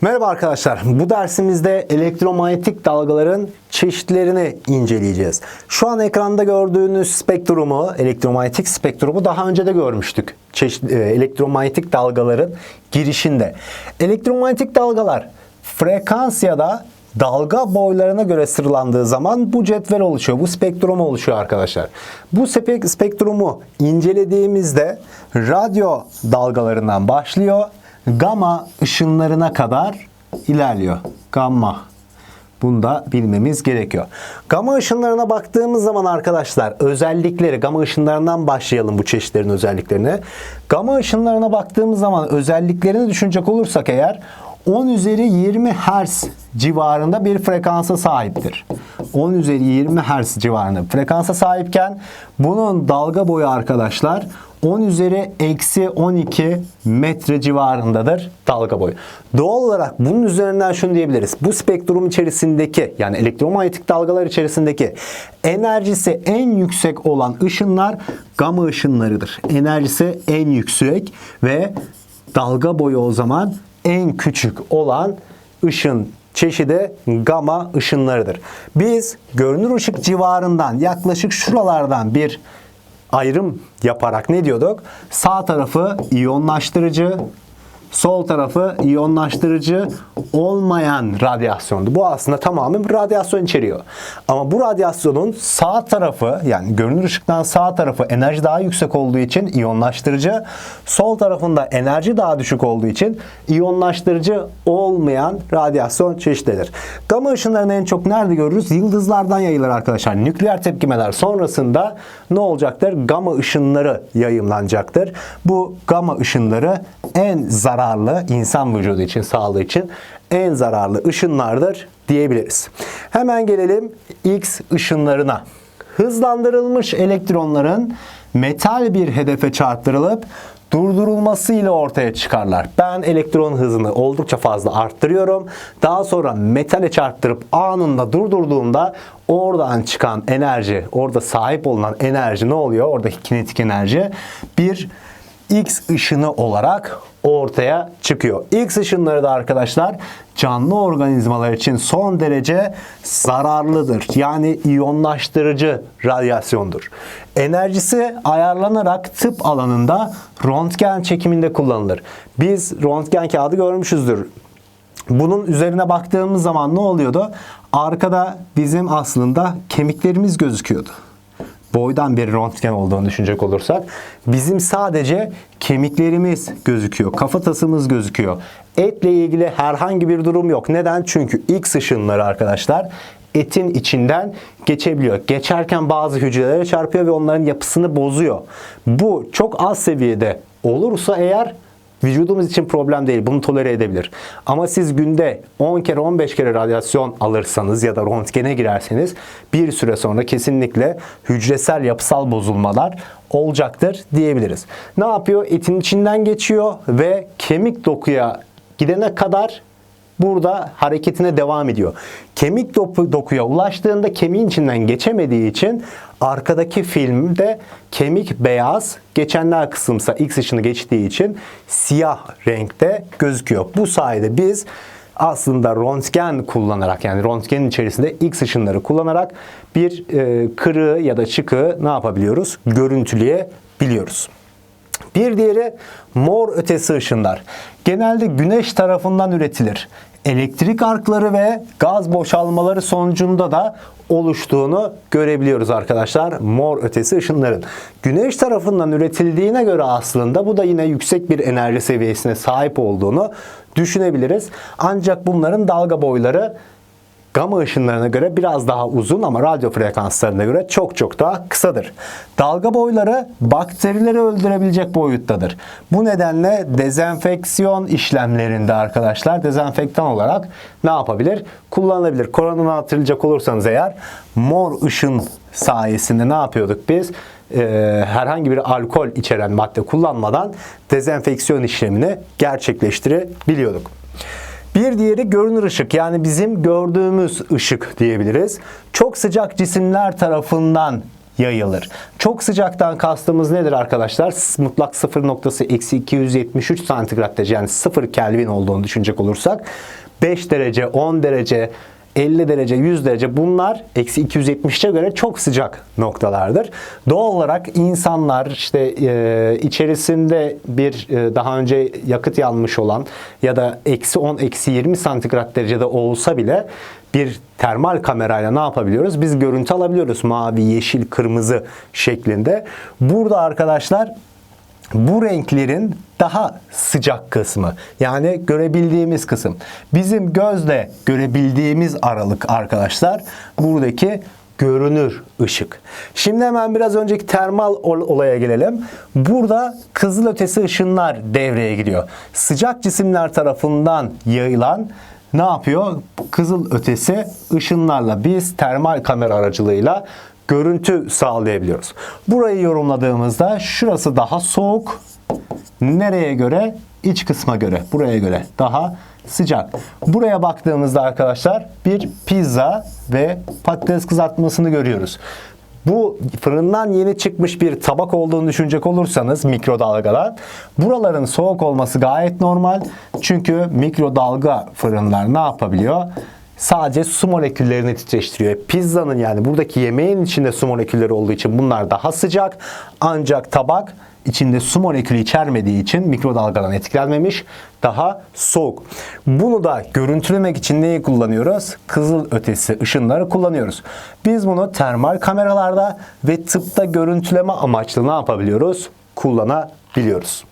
Merhaba arkadaşlar. Bu dersimizde elektromanyetik dalgaların çeşitlerini inceleyeceğiz. Şu an ekranda gördüğünüz spektrumu, elektromanyetik spektrumu daha önce de görmüştük. Çeşit, e, elektromanyetik dalgaların girişinde. Elektromanyetik dalgalar frekans ya da dalga boylarına göre sıralandığı zaman bu cetvel oluşuyor. Bu spektrum oluşuyor arkadaşlar. Bu spek- spektrumu incelediğimizde radyo dalgalarından başlıyor gamma ışınlarına kadar ilerliyor. Gamma. Bunu da bilmemiz gerekiyor. Gamma ışınlarına baktığımız zaman arkadaşlar özellikleri gamma ışınlarından başlayalım bu çeşitlerin özelliklerine. Gamma ışınlarına baktığımız zaman özelliklerini düşünecek olursak eğer 10 üzeri 20 Hz civarında bir frekansa sahiptir. 10 üzeri 20 Hz civarında frekansa sahipken bunun dalga boyu arkadaşlar 10 üzeri eksi 12 metre civarındadır dalga boyu. Doğal olarak bunun üzerinden şunu diyebiliriz. Bu spektrum içerisindeki yani elektromanyetik dalgalar içerisindeki enerjisi en yüksek olan ışınlar gamma ışınlarıdır. Enerjisi en yüksek ve dalga boyu o zaman en küçük olan ışın çeşidi gamma ışınlarıdır. Biz görünür ışık civarından yaklaşık şuralardan bir ayrım yaparak ne diyorduk? Sağ tarafı iyonlaştırıcı, sol tarafı iyonlaştırıcı olmayan radyasyondu. Bu aslında tamamen radyasyon içeriyor. Ama bu radyasyonun sağ tarafı yani görünür ışıktan sağ tarafı enerji daha yüksek olduğu için iyonlaştırıcı, sol tarafında enerji daha düşük olduğu için iyonlaştırıcı olmayan radyasyon çeşididir. Gama ışınlarını en çok nerede görürüz? Yıldızlardan yayılır arkadaşlar. Nükleer tepkimeler sonrasında ne olacaktır? Gama ışınları yayımlanacaktır. Bu gama ışınları en zararlı insan vücudu için, sağlığı için en zararlı ışınlardır diyebiliriz. Hemen gelelim X ışınlarına. Hızlandırılmış elektronların metal bir hedefe çarptırılıp durdurulması ile ortaya çıkarlar. Ben elektron hızını oldukça fazla arttırıyorum. Daha sonra metale çarptırıp anında durdurduğumda oradan çıkan enerji, orada sahip olunan enerji ne oluyor? Oradaki kinetik enerji bir X ışını olarak ortaya çıkıyor. X ışınları da arkadaşlar canlı organizmalar için son derece zararlıdır. Yani iyonlaştırıcı radyasyondur. Enerjisi ayarlanarak tıp alanında röntgen çekiminde kullanılır. Biz röntgen kağıdı görmüşüzdür. Bunun üzerine baktığımız zaman ne oluyordu? Arkada bizim aslında kemiklerimiz gözüküyordu boydan bir röntgen olduğunu düşünecek olursak bizim sadece kemiklerimiz gözüküyor. Kafatasımız gözüküyor. Etle ilgili herhangi bir durum yok. Neden? Çünkü X ışınları arkadaşlar etin içinden geçebiliyor. Geçerken bazı hücrelere çarpıyor ve onların yapısını bozuyor. Bu çok az seviyede olursa eğer Vücudumuz için problem değil. Bunu tolere edebilir. Ama siz günde 10 kere 15 kere radyasyon alırsanız ya da röntgene girerseniz bir süre sonra kesinlikle hücresel yapısal bozulmalar olacaktır diyebiliriz. Ne yapıyor? Etin içinden geçiyor ve kemik dokuya gidene kadar burada hareketine devam ediyor. Kemik doku, dokuya ulaştığında kemiğin içinden geçemediği için arkadaki filmde kemik beyaz, geçenler kısımsa X ışını geçtiği için siyah renkte gözüküyor. Bu sayede biz aslında röntgen kullanarak yani röntgenin içerisinde X ışınları kullanarak bir e, kırığı ya da çıkığı ne yapabiliyoruz? Görüntüleyebiliyoruz. Bir diğeri mor ötesi ışınlar. Genelde güneş tarafından üretilir. Elektrik arkları ve gaz boşalmaları sonucunda da oluştuğunu görebiliyoruz arkadaşlar mor ötesi ışınların. Güneş tarafından üretildiğine göre aslında bu da yine yüksek bir enerji seviyesine sahip olduğunu düşünebiliriz. Ancak bunların dalga boyları Gama ışınlarına göre biraz daha uzun ama radyo frekanslarına göre çok çok daha kısadır. Dalga boyları bakterileri öldürebilecek boyuttadır. Bu nedenle dezenfeksiyon işlemlerinde arkadaşlar dezenfektan olarak ne yapabilir? Kullanılabilir. Koronanı hatırlayacak olursanız eğer mor ışın sayesinde ne yapıyorduk biz? Ee, herhangi bir alkol içeren madde kullanmadan dezenfeksiyon işlemini gerçekleştirebiliyorduk. Bir diğeri görünür ışık yani bizim gördüğümüz ışık diyebiliriz. Çok sıcak cisimler tarafından yayılır. Çok sıcaktan kastımız nedir arkadaşlar? Mutlak sıfır noktası eksi 273 santigrat derece yani 0 Kelvin olduğunu düşünecek olursak 5 derece, 10 derece, 50 derece, 100 derece bunlar eksi 270'e göre çok sıcak noktalardır. Doğal olarak insanlar işte e, içerisinde bir e, daha önce yakıt yanmış olan ya da eksi 10, eksi 20 santigrat derecede olsa bile bir termal kamerayla ne yapabiliyoruz? Biz görüntü alabiliyoruz mavi, yeşil, kırmızı şeklinde. Burada arkadaşlar bu renklerin daha sıcak kısmı yani görebildiğimiz kısım. Bizim gözle görebildiğimiz aralık arkadaşlar buradaki görünür ışık. Şimdi hemen biraz önceki termal ol- olaya gelelim. Burada kızılötesi ışınlar devreye giriyor. Sıcak cisimler tarafından yayılan ne yapıyor? Kızıl ötesi ışınlarla biz termal kamera aracılığıyla görüntü sağlayabiliyoruz. Burayı yorumladığımızda şurası daha soğuk. Nereye göre? İç kısma göre. Buraya göre daha sıcak. Buraya baktığımızda arkadaşlar bir pizza ve patates kızartmasını görüyoruz. Bu fırından yeni çıkmış bir tabak olduğunu düşünecek olursanız mikrodalgadan buraların soğuk olması gayet normal. Çünkü mikrodalga fırınlar ne yapabiliyor? Sadece su moleküllerini titreştiriyor. Pizzanın yani buradaki yemeğin içinde su molekülleri olduğu için bunlar daha sıcak. Ancak tabak içinde su molekülü içermediği için mikrodalgadan etkilenmemiş, daha soğuk. Bunu da görüntülemek için neyi kullanıyoruz? Kızıl ötesi ışınları kullanıyoruz. Biz bunu termal kameralarda ve tıpta görüntüleme amaçlı ne yapabiliyoruz? Kullanabiliyoruz.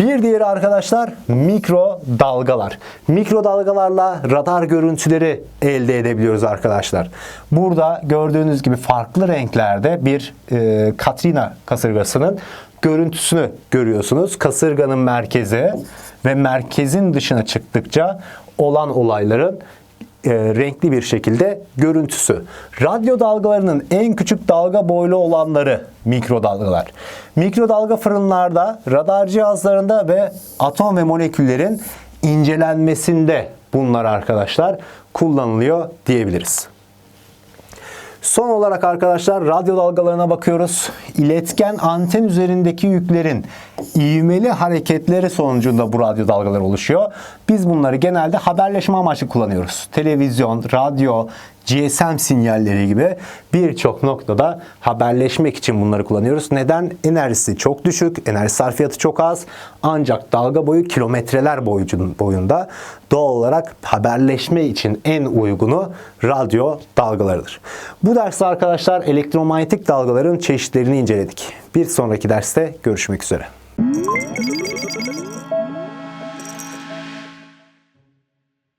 Bir diğeri arkadaşlar mikrodalgalar. Mikrodalgalarla radar görüntüleri elde edebiliyoruz arkadaşlar. Burada gördüğünüz gibi farklı renklerde bir e, Katrina kasırgasının görüntüsünü görüyorsunuz. Kasırganın merkezi ve merkezin dışına çıktıkça olan olayların e, renkli bir şekilde görüntüsü. Radyo dalgalarının en küçük dalga boylu olanları mikrodalgalar. Mikrodalga fırınlarda, radar cihazlarında ve atom ve moleküllerin incelenmesinde bunlar arkadaşlar kullanılıyor diyebiliriz. Son olarak arkadaşlar radyo dalgalarına bakıyoruz. İletken anten üzerindeki yüklerin ivmeli hareketleri sonucunda bu radyo dalgaları oluşuyor. Biz bunları genelde haberleşme amaçlı kullanıyoruz. Televizyon, radyo, GSM sinyalleri gibi birçok noktada haberleşmek için bunları kullanıyoruz. Neden? Enerjisi çok düşük, enerji sarfiyatı çok az. Ancak dalga boyu kilometreler boyunda. Doğal olarak haberleşme için en uygunu radyo dalgalarıdır. Bu derste arkadaşlar elektromanyetik dalgaların çeşitlerini inceledik. Bir sonraki derste görüşmek üzere.